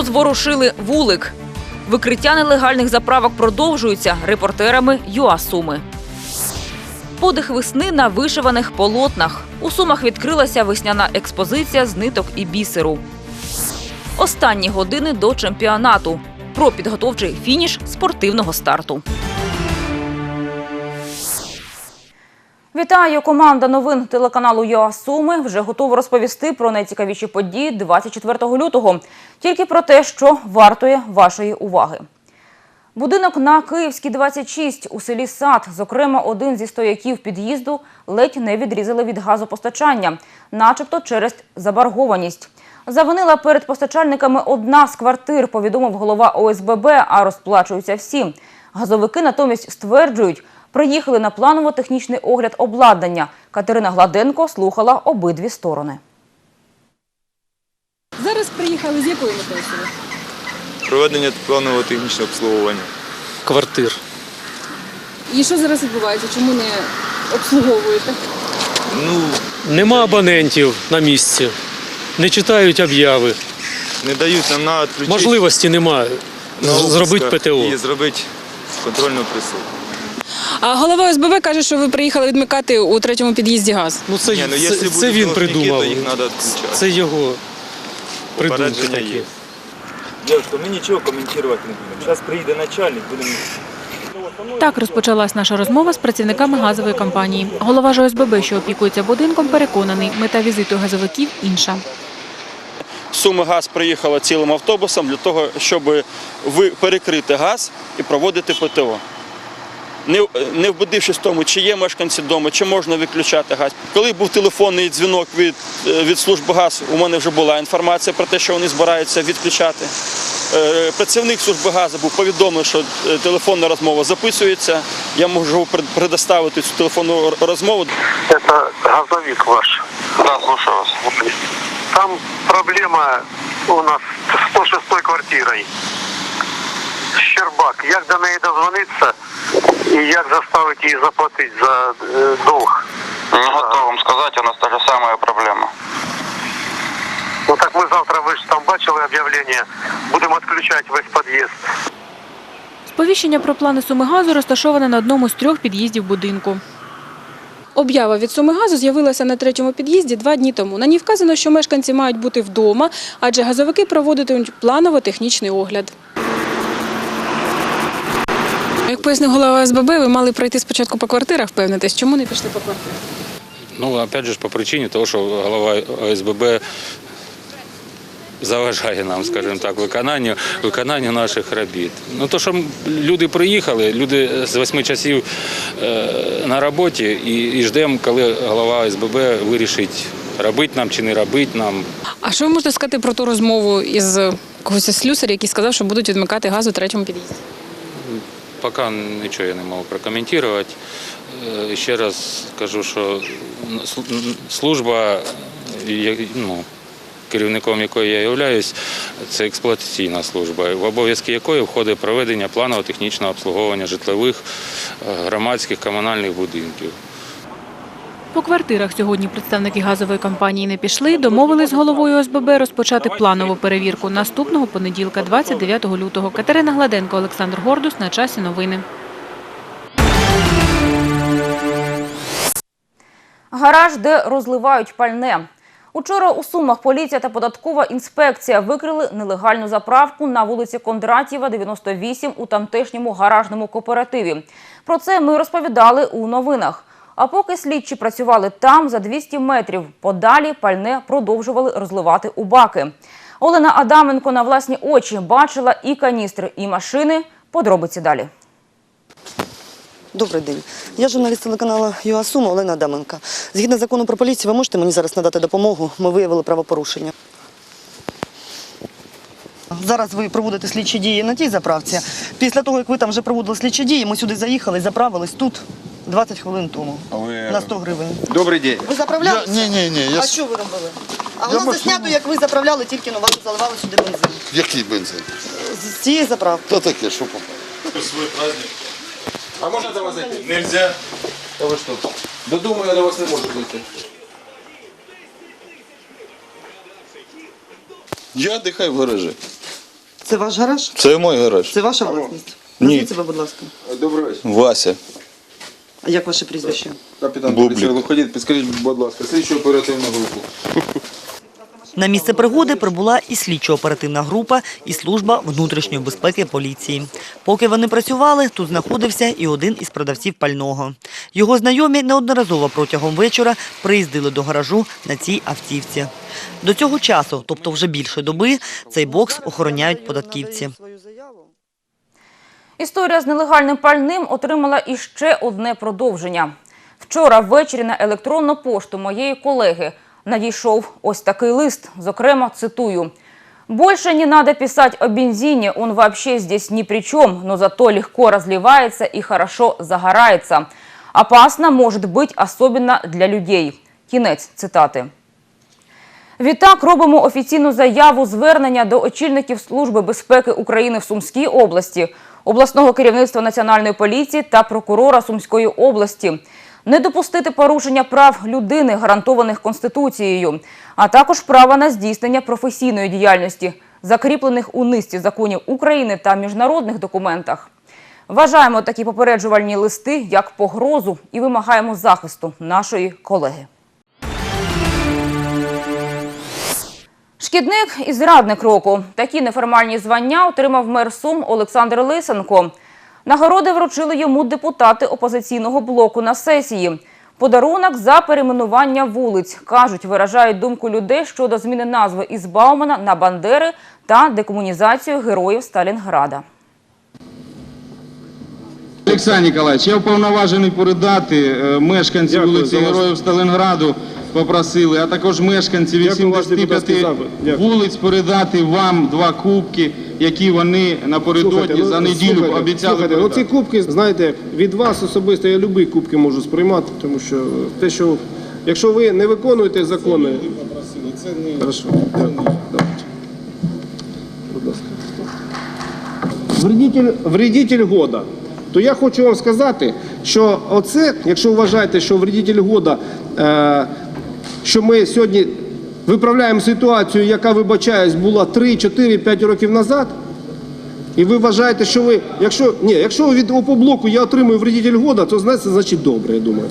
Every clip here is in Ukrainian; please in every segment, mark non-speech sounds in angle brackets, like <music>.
Розворушили вулик. Викриття нелегальних заправок продовжується репортерами ЮАСуми. Подих весни на вишиваних полотнах. У Сумах відкрилася весняна експозиція з ниток і бісеру. Останні години до чемпіонату. Про підготовчий фініш спортивного старту. Вітаю! Команда новин телеканалу ЮА Суми вже готова розповісти про найцікавіші події 24 лютого. Тільки про те, що вартує вашої уваги. Будинок на Київській 26 у селі Сад, зокрема, один зі стояків під'їзду ледь не відрізали від газопостачання, начебто через заборгованість. Завинила перед постачальниками одна з квартир, повідомив голова ОСББ, а розплачуються всі. Газовики натомість стверджують, приїхали на планово-технічний огляд обладнання. Катерина Гладенко слухала обидві сторони. Зараз приїхали з якою метою? Проведення планового технічного обслуговування. квартир. І що зараз відбувається? Чому не обслуговуєте? Ну, Нема абонентів на місці, не читають об'яви. не дають нам на відключити Можливості немає на зробити ПТО. І зробити контрольну присуду. А голова ОСББ каже, що ви приїхали відмикати у третьому під'їзді газ. Ну це, Ні, ну, це, якщо це будуть він придумав. то їх треба відключати. Це його придумки Попередження такі. є. Дівчатка, ми нічого коментувати не будемо. Зараз приїде начальник, будемо Так розпочалась наша розмова з працівниками газової компанії. Голова ж ОСББ, що опікується будинком, переконаний, мета візиту газовиків інша. Суми газ приїхала цілим автобусом для того, щоб ви перекрити газ і проводити ПТО. Не, вбудившись в тому, чи є мешканці вдома, чи можна виключати газ. Коли був телефонний дзвінок від, е, від служби газ, у мене вже була інформація про те, що вони збираються відключати. Е, Працівник служби газу був повідомлений, що е, телефонна розмова записується. Я можу предоставити цю телефонну розмову. Это газовик ваш. Да, слушаю вас. Там проблема у нас з 106 квартирою. Щербак. Як до неї дозвонитися і як заставити її заплатити за е, долг? Не готов вам сказати, у нас та ж сама проблема. Ну так ми завтра, ви ж там бачили об'явлення, будемо відключати весь під'їзд. Сповіщення про плани суми газу розташоване на одному з трьох під'їздів будинку. Об'ява від суми газу з'явилася на третьому під'їзді два дні тому. На ній вказано, що мешканці мають бути вдома, адже газовики проводитимуть планово-технічний огляд. Як пояснив голова ОСББ, ви мали пройти спочатку по квартирах, впевнитись, чому не пішли по квартирах? Ну, опять же, по причині того, що голова ОСББ заважає нам, скажімо так, виконанню, виконанню наших робіт. Ну, то, що люди приїхали, люди з восьми часів е, на роботі і, і ждемо, коли голова ОСББ вирішить, робити нам чи не робити нам. А що ви можете сказати про ту розмову із когось із слюсарів, який сказав, що будуть відмикати газ у третьому під'їзді? Поки нічого я не можу прокоментувати. Е, Ще раз кажу, що служба, ну, керівником якої я являюсь, це експлуатаційна служба, в обов'язки якої входить проведення планового технічного обслуговування житлових, е, громадських комунальних будинків. По квартирах сьогодні представники газової компанії не пішли. Домовились з головою ОСББ розпочати планову перевірку наступного понеділка, 29 лютого. Катерина Гладенко, Олександр Гордус. На часі новини. Гараж, де розливають пальне. Учора у Сумах поліція та податкова інспекція викрили нелегальну заправку на вулиці Кондратєва, 98 у тамтешньому гаражному кооперативі. Про це ми розповідали у новинах. А поки слідчі працювали там, за 200 метрів подалі пальне продовжували розливати у баки. Олена Адаменко на власні очі бачила і каністри, і машини. Подробиці далі. Добрий день. Я журналіст телеканалу ЮАСУМ Олена Адаменка. Згідно закону про поліцію, ви можете мені зараз надати допомогу? Ми виявили правопорушення. Зараз ви проводите слідчі дії на тій заправці. Після того, як ви там вже проводили слідчі дії, ми сюди заїхали заправились тут 20 хвилин тому. На 100 гривень. Добрий день. Ви заправлялися? Ні, ні, ні. Я... А що ви робили? А Я воно машину- заснято, як ви заправляли, тільки ну, вас заливали сюди бензин. Який бензин? З цієї заправки. Та таке, що попало. Свой праздник. А можно до вас зайти? Нельзя. Вы что? Да думаю, я до вас не могу зайти. Я дихаю в гаражі. Це ваш гараж? Це мой гараж. Це ваша власність? Ні. Назвіть себе, будь ласка. Добрий вечір. Вася. А як ваше прізвище? Капітан Бублик. поліції Луходіт, підскажіть, будь ласка, слідчу оперативну групу. На місце пригоди прибула і слідчо-оперативна група, і служба внутрішньої безпеки поліції. Поки вони працювали, тут знаходився і один із продавців пального. Його знайомі неодноразово протягом вечора приїздили до гаражу на цій автівці. До цього часу, тобто вже більше доби, цей бокс охороняють податківці. Історія з нелегальним пальним отримала іще одне продовження. Вчора ввечері на електронну пошту моєї колеги надійшов ось такий лист. Зокрема, цитую. «Больше не надо писать о бензине, он вообще здесь ни при чем, но зато легко разливается и хорошо загорается. Опасно может быть особенно для людей». Кінець цитати. Відтак робимо офіційну заяву звернення до очільників Служби безпеки України в Сумській області, обласного керівництва Національної поліції та прокурора Сумської області. Не допустити порушення прав людини, гарантованих Конституцією, а також права на здійснення професійної діяльності, закріплених у низці законів України та міжнародних документах. Вважаємо такі попереджувальні листи як погрозу і вимагаємо захисту нашої колеги. Шкідник і зрадник року. Такі неформальні звання отримав мер Сум Олександр Лисенко. Нагороди вручили йому депутати опозиційного блоку на сесії. Подарунок за перейменування вулиць. Кажуть, виражають думку людей щодо зміни назви із Баумана на Бандери та декомунізацію героїв Сталінграда. Олександр Ніколаївич, я уповноважений передати е, мешканці вулиці Героїв Сталінграду попросили, а також мешканці 85 вулиць передати вам два кубки, які вони напередодні за неділю обіцяли Слухайте, ну ці передати. кубки, знаєте, від вас особисто я любі кубки можу сприймати, тому що те, що якщо ви не виконуєте закони, Хорошо, дякую. Давайте. Будь ласка. Вредитель, вредитель года. То я хочу вам сказати, що оце, якщо вважаєте, що вредитель года, е, що ми сьогодні виправляємо ситуацію, яка, вибачаюсь, була 3, 4, 5 років назад, і ви вважаєте, що ви, якщо ні, якщо від опоблоку я отримую вредитель года, то знаєте, значить добре, я думаю.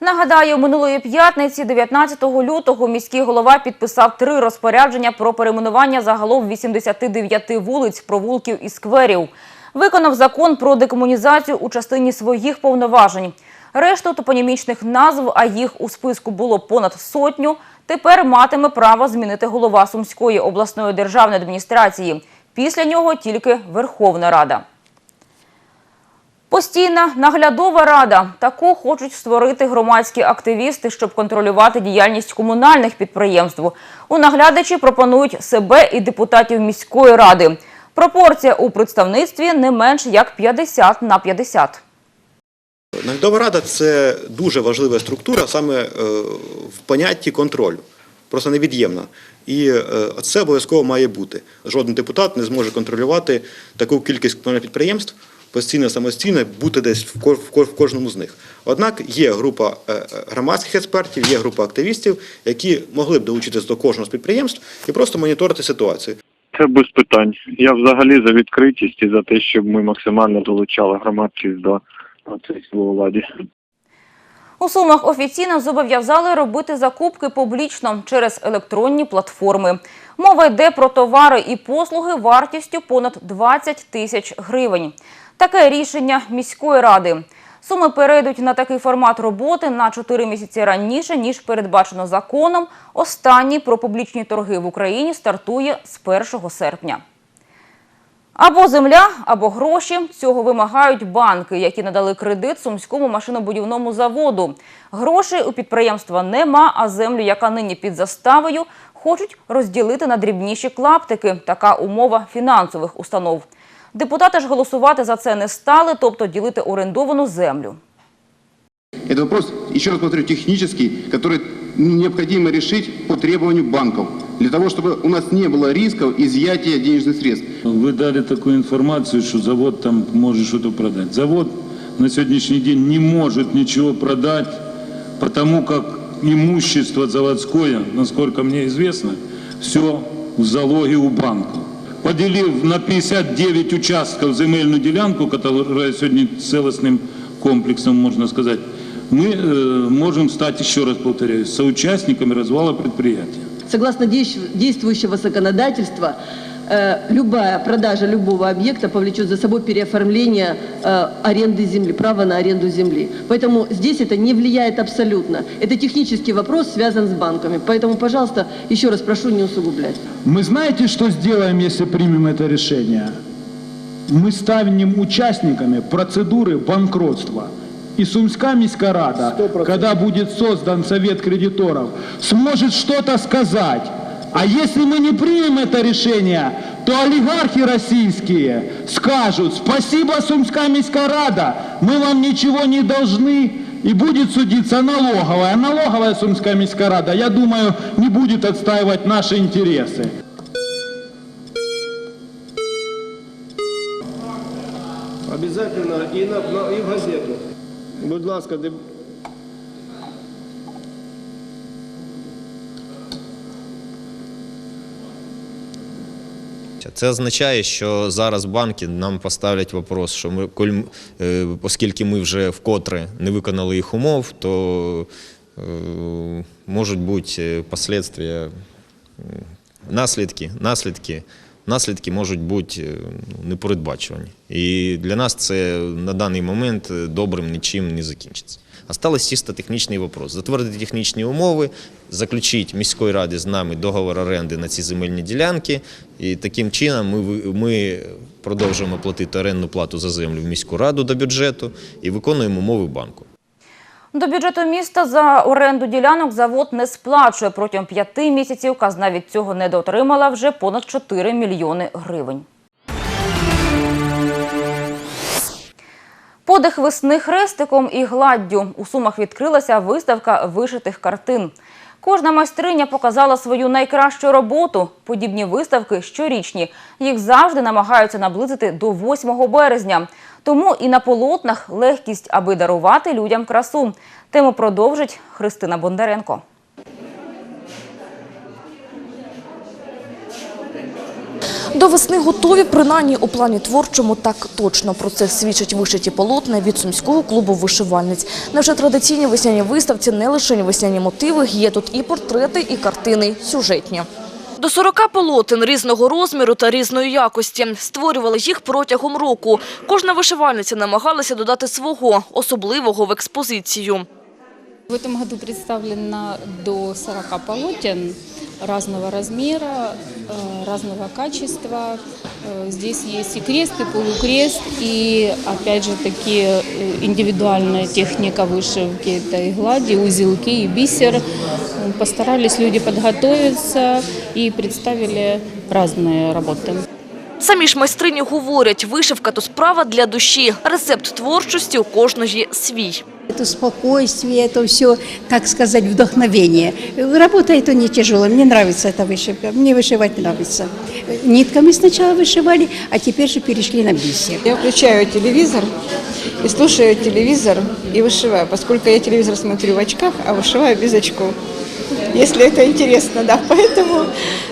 Нагадаю, минулої п'ятниці, 19 лютого, міський голова підписав три розпорядження про перейменування загалом 89 вулиць, провулків і скверів. Виконав закон про декомунізацію у частині своїх повноважень. Решту топонімічних назв, а їх у списку було понад сотню, тепер матиме право змінити голова Сумської обласної державної адміністрації. Після нього тільки Верховна Рада. Постійна наглядова рада. Таку хочуть створити громадські активісти, щоб контролювати діяльність комунальних підприємств. У наглядачі пропонують себе і депутатів міської ради. Пропорція у представництві не менш як 50 на 50. Наглядова рада це дуже важлива структура саме е, в понятті контролю, просто невід'ємна. І е, це обов'язково має бути. Жоден депутат не зможе контролювати таку кількість комунальних підприємств постійно самостійно бути десь в ко- в ко- в кожному з них. Однак є група е, громадських експертів, є група активістів, які могли б долучитися до кожного з підприємств і просто моніторити ситуацію. Це без питань. Я взагалі за відкритість і за те, щоб ми максимально долучали громадськість до цієї владі. У Сумах офіційно зобов'язали робити закупки публічно через електронні платформи. Мова йде про товари і послуги вартістю понад 20 тисяч гривень. Таке рішення міської ради. Суми перейдуть на такий формат роботи на 4 місяці раніше, ніж передбачено законом. Останній про публічні торги в Україні стартує з 1 серпня. Або земля, або гроші. Цього вимагають банки, які надали кредит сумському машинобудівному заводу. Грошей у підприємства нема, а землю, яка нині під заставою, хочуть розділити на дрібніші клаптики. Така умова фінансових установ. Депутати ж голосувати за це не стали, тобто ділити орендовану землю. Это вопрос, еще раз повторю, технический, который необходимо решить по требованию банков, для того, чтобы у нас не было рисков изъятия денежных средств. Вы дали такую информацию, что завод там может что-то продать. Завод на сегодняшний день не может ничего продать, потому как имущество заводское, насколько мне известно, все в залоге у банков. поделив на 59 участков земельную делянку, которая сегодня целостным комплексом, можно сказать, мы э, можем стать, еще раз повторяюсь, соучастниками развала предприятия. Согласно действ- действующего законодательства, э, любая продажа любого объекта повлечет за собой переоформление э, аренды земли, права на аренду земли. Поэтому здесь это не влияет абсолютно. Это технический вопрос, связан с банками. Поэтому, пожалуйста, еще раз прошу не усугублять. Мы знаете, что сделаем, если примем это решение? Мы станем участниками процедуры банкротства И Сумская міська рада, когда будет создан совет кредиторов, сможет что-то сказать. А если мы не примем это решение, то олигархи российские скажут, спасибо, Сумская міська рада, мы вам ничего не должны, и будет судиться налоговая. Налоговая Сумская міська рада, я думаю, не будет отстаивать наши интересы. Обязательно і, на, на, і в газету. Будь ласка, де... Це означає, що зараз банки нам поставлять вопрос, що ми, е, оскільки ми вже вкотре не виконали їх умов, то е, можуть бути е, последствия, наслідки, наслідки, наслідки можуть бути е, ну, непередбачувані. І для нас це на даний момент е, добрим нічим не закінчиться. Осталось чисто технічний вопрос. Затвердити технічні умови, заключити міської ради з нами договор оренди на ці земельні ділянки. І таким чином ми, ми продовжуємо платити орендну плату за землю в міську раду до бюджету і виконуємо умови банку. До бюджету міста за оренду ділянок завод не сплачує. Протягом п'яти місяців казна від цього недоотримала вже понад 4 мільйони гривень. Подих весни хрестиком і гладдю. У Сумах відкрилася виставка вишитих картин. Кожна майстриня показала свою найкращу роботу. Подібні виставки щорічні. Їх завжди намагаються наблизити до 8 березня. Тому і на полотнах легкість, аби дарувати людям красу. Тему продовжить Христина Бондаренко. До весни готові, принаймні у плані творчому так точно. Про це свідчать вишиті полотна від сумського клубу вишивальниць. На вже традиційній весняній виставці не лише весняні мотиви, є тут і портрети, і картини сюжетні. До 40 полотен різного розміру та різної якості. Створювали їх протягом року. Кожна вишивальниця намагалася додати свого, особливого в експозицію. В этом году представлено до 40 полотен разного размера, э, разного качества. Э, Здесь есть и крест, и полукрест, и опять же таки э, индивидуальная техника вышивки. Это и глади, и узелки, и бисер. Э, Постарались люди подготовиться и представили разные работы. Самі ж майстрині говорять, вишивка – то справа для душі. Рецепт творчості у кожної свій. Это спокойствие, это все, так сказать, вдохновение. Работа это не тяжелая, мне нравится эта вышивка, мне вышивать нравится. Нитками сначала вышивали, а теперь же перешли на бисер. Я включаю телевизор и слушаю телевизор и вышиваю, поскольку я телевизор смотрю в очках, а вышиваю без очков. Если это интересно, да, <laughs> поэтому,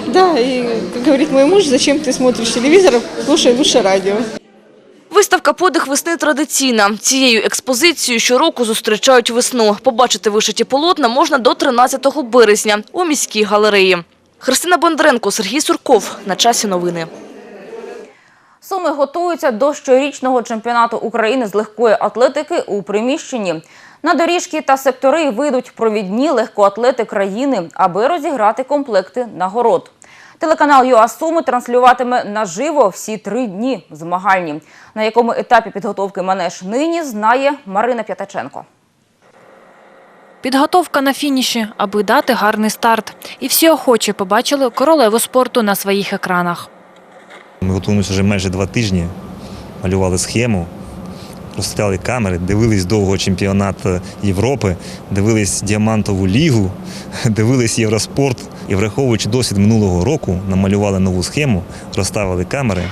да, и, как говорит мой муж, зачем ты смотришь телевизор, слушай лучше радио. Виставка «Подих весни» традиційна. Цією експозицією щороку зустрічають весну. Побачити вишиті полотна можна до 13 березня у міській галереї. Христина Бондаренко, Сергій Сурков. На часі новини. Суми готуються до щорічного чемпіонату України з легкої атлетики у приміщенні. На доріжки та сектори вийдуть провідні легкоатлети країни, аби розіграти комплекти нагород. Телеканал ЮА Суми транслюватиме наживо всі три дні змагальні. На якому етапі підготовки манеж нині знає Марина П'ятаченко. Підготовка на фініші, аби дати гарний старт. І всі охочі побачили королеву спорту на своїх екранах. Ми готуємося вже майже два тижні, малювали схему, розставляли камери, дивились довго чемпіонат Європи, дивились діамантову лігу, <laughs> дивились Євроспорт. І враховуючи досвід минулого року, намалювали нову схему, розставили камери.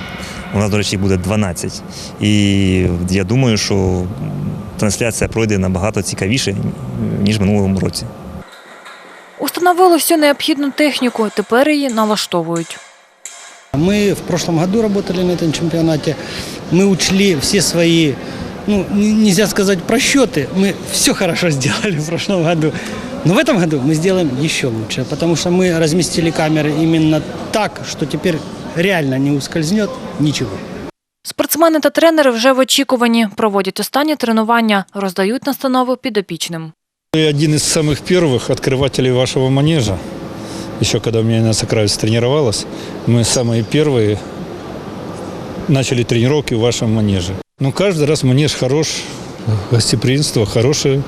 У нас, до речі, буде 12. І я думаю, що трансляція пройде набагато цікавіше, ніж в минулому році. Установили всю необхідну техніку, тепер її налаштовують. Мы в прошлом году работали на этом чемпионате. Мы учли все свои, ну, н- нельзя сказать просчеты. Мы все хорошо <laughs> сделали в прошлом году. Но в этом году мы сделаем еще лучше, потому что мы разместили камеры именно так, что теперь реально не ускользнет ничего. Спортсмени та тренери вже в очікуванні. Проводять останні тренування, роздають настанови підопічним. Я один из самых первых открывателей вашего манежа. Еще когда у меня на Сокравице тренировалась, мы самые первые начали тренировки в вашем манеже. Ну, каждый раз манеж хорош, гостеприимство хорошее.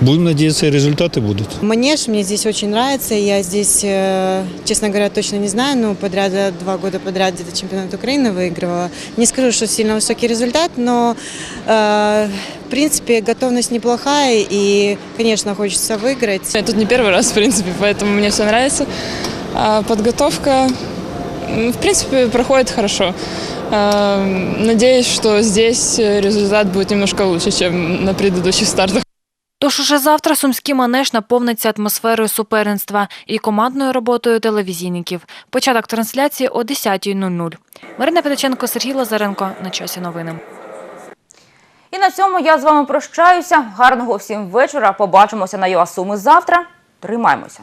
Будем надеяться, и результаты будут. Манеж мне здесь очень нравится. Я здесь, э, честно говоря, точно не знаю, но подряд два года подряд где-то чемпионат Украины выигрывала. Не скажу, что сильно высокий результат, но э, в принципе готовность неплохая и, конечно, хочется выиграть. Я тут не первый раз, в принципе, поэтому мне все нравится. А Подготовка, м, в принципе, проходит хорошо. Надеюсь, что здесь результат будет немножко лучше, чем на предыдущих стартах. Тож уже завтра сумський манеж наповниться атмосферою суперництва і командною роботою телевізійників. Початок трансляції о 10.00. Марина Петиченко, Сергій Лазаренко. На часі новини. І на цьому я з вами прощаюся. Гарного всім вечора. Побачимося на ЮАСуми завтра. Тримаймося.